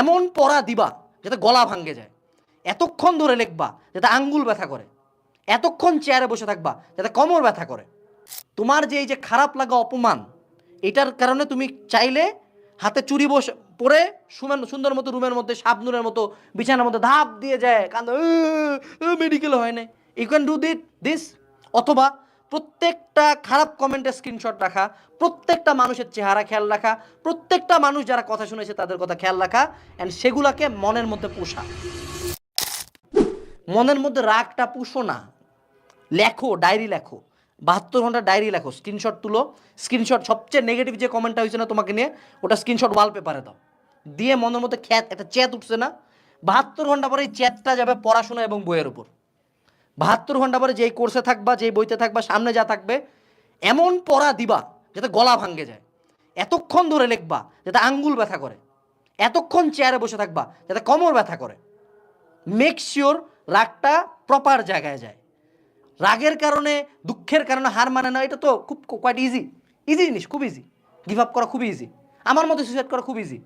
এমন পড়া দিবা যাতে গলা ভাঙ্গে যায়। এতক্ষণ ধরে লেখবা যাতে আঙ্গুল ব্যথা করে। এতক্ষণ চেয়ারে বসে থাকবা যাতে কোমর ব্যথা করে। তোমার যে এই যে খারাপ লাগা অপমান, এটার কারণে তুমি চাইলে হাতে চুরি বসে পরে সুমেন সুন্দর মতো রুমের মধ্যে শাবনুরের মতো বিছানার মধ্যে ধাপ দিয়ে যায়, কান্দ মেডিকেল হয় না you can do it this অথবা প্রত্যেকটা খারাপ কমেন্টের স্ক্রিনশট রাখা, প্রত্যেকটা মানুষের চেহারা খেয়াল রাখা, প্রত্যেকটা মানুষ যারা কথা শুনেছে তাদের কথা খেয়াল রাখা অ্যান্ড সেগুলাকে মনের মধ্যে পোষা। মনের মধ্যে রাগটা পুষো না। লেখো ডায়েরি লেখো। বাহাত্তর ঘণ্টা ডায়েরি লেখো স্ক্রিনশট তুলো। স্ক্রিনশট সবচেয়ে নেগেটিভ যে কমেন্টটা হয়েছে না তোমাকে নিয়ে, ওটা স্ক্রিনশট ওয়ালপেপারে দাও। দিয়ে মনের মধ্যে খ্যাত, একটা চ্যাত উঠছে না। বাহাত্তর ঘণ্টা পরে এই চ্যাতটা যাবে পড়াশোনা এবং বইয়ের উপর। বাহাত্তর ঘণ্টা পরে যেই কোর্সে থাকবা, যেই বইতে থাকবা, সামনে যা থাকবে, এমন পড়া দিবা যাতে গলা ভাঙ্গে যায়। এতক্ষণ ধরে লিখবা যাতে আঙ্গুল ব্যথা করে। এতক্ষণ চেয়ারে বসে থাকবা যাতে কমর ব্যথা করে। মেক শিওর রাগটা প্রপার জায়গায় যায়। রাগের কারণে, দুঃখের কারণে হার মানে না, এটা তো খুব কোয়াইট ইজি ইজি জিনিস, খুব ইজি গিভ আপ করা খুব ইজি আমার মতো সুইসাইড করা খুব ইজি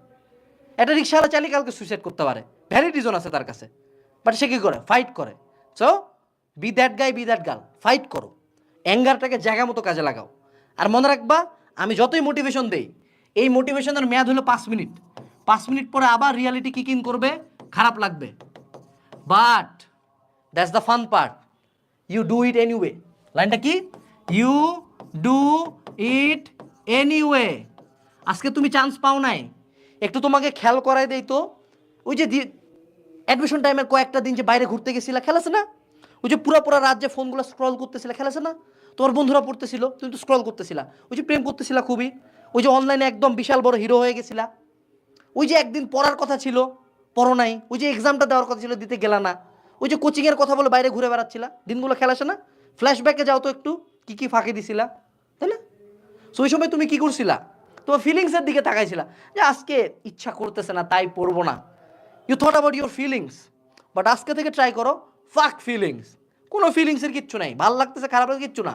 একটা রিক্সাওয়ালা চালিয়ে কালকে সুইসাইড করতে পারে। ভ্যালিড রিজন আছে তার কাছে। বাট সে কী করে? ফাইট করে। So be that guy be that girl fight করো। অ্যাঙ্গারটাকে জায়গা মতো কাজে লাগাও। আর মনে রাখবা, আমি যতই মোটিভেশন দেই, এই মোটিভেশনের মেয়াদ হলো পাঁচ মিনিট। পাঁচ মিনিট পরে আবার রিয়ালিটি কিক ইন করবে, খারাপ লাগবে। But that's the fun part you do it anyway লাইনটা কি? ইউ ডু ইট এনিওয়ে আজকে তুমি চান্স পাও নাই। একটু তোমাকে খেয়াল করাই দেই তো। ওই যে অ্যাডমিশন টাইমের কয়েকটা দিন যে বাইরে ঘুরতে গেছিলা খেলেছে না? ওই যে পুরো পুরো রাত যে ফোনগুলো স্ক্রল করতেছিলা, খেলেছে না? তোমার বন্ধুরা পড়তেছিল, তুমি তো স্ক্রল করতেছিলা। ওই যে প্রেম করতেছিলা খুবই। ওই যে অনলাইনে একদম বিশাল বড় হিরো হয়ে গেছিলা। ওই যে একদিন পড়ার কথা ছিল, পড়ো নাই। ওই যে এক্সামটা দেওয়ার কথা ছিল, দিতে গেলা না। ওই যে কোচিংয়ের কথা বলে বাইরে ঘুরে বেড়াচ্ছিলা। দিনগুলো খেলাছে না? ফ্ল্যাশব্যাকে যাও তো একটু, কি কি ফাঁকি দিছিলা, তাই না? সো ওই সময় তুমি কি করছিলা? তোমার ফিলিংসের দিকে তাকাইছিলা। যে আজকে ইচ্ছা করতেছে না, তাই পড়ব না। You thought about your feelings but আজকে থেকে ট্রাই করো ফাক ফিলিংস কোনো ফিলিংসের কিচ্ছু নাই। ভালো লাগতেছে, খারাপ লাগছে কিচ্ছু না।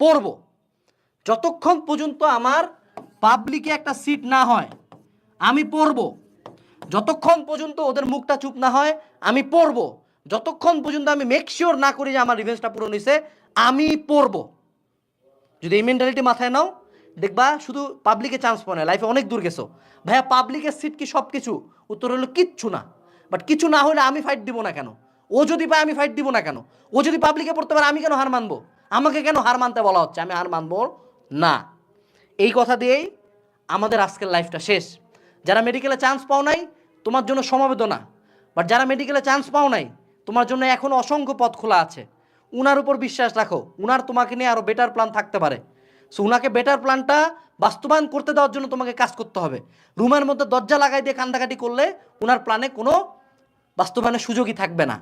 পড়ব। যতক্ষণ পর্যন্ত আমার পাবলিকে একটা সিট না হয়, আমি পড়ব। যতক্ষণ পর্যন্ত ওদের মুখটা চুপ না হয়, আমি পড়ব। যতক্ষণ পর্যন্ত আমি মেক শিওর না করি যে আমার রিভেন্সটা পূরণ হয়েছে আমি পড়ব। যদি এই মেন্টালিটি মাথায় নাও, দেখবা শুধু পাবলিকে চান্স পাও না লাইফে অনেক দূর গেছো। ভাইয়া পাবলিকের সিট কি সব কিছু উত্তর হলো কিচ্ছু না। বাট কিছু না হলে আমি ফাইট দিব না কেন? ও যদি পায় আমি ফাইট দিব না কেন? ও যদি পাবলিকে পড়তে পারে, আমি কেন হার মানবো? আমাকে কেন হার মানতে বলা হচ্ছে? আমি হার মানবো না। এই কথা দিয়েই আমাদের আজকের লাইফটা শেষ। যারা মেডিকেলে চান্স পাও নাই, তোমার জন্য সমবেদনা। বাট যারা মেডিকেলে চান্স পাও নাই, তোমার জন্য এখনও অসংখ্য পথ খোলা আছে। উনার উপর বিশ্বাস রাখো। উনার তোমাকে নিয়ে আরও বেটার প্ল্যান থাকতে পারে। সো উনাকে বেটার প্ল্যানটা বাস্তবায়ন করতে দেওয়ার জন্য তোমাকে কাজ করতে হবে। রুমের মধ্যে দরজা লাগাই দিয়ে কান্দাকাটি করলে উনার প্ল্যানে কোনো বাস্তবায়নের সুযোগই থাকবে না।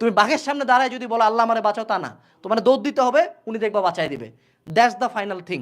তুমি বাঘের সামনে দাঁড়ায় যদি বলো, আল্লাহ আমারে বাঁচাও, তা না। তোমার দৌড় দিতে হবে, উনি দেখবা বাঁচাই দিবে। That's the final thing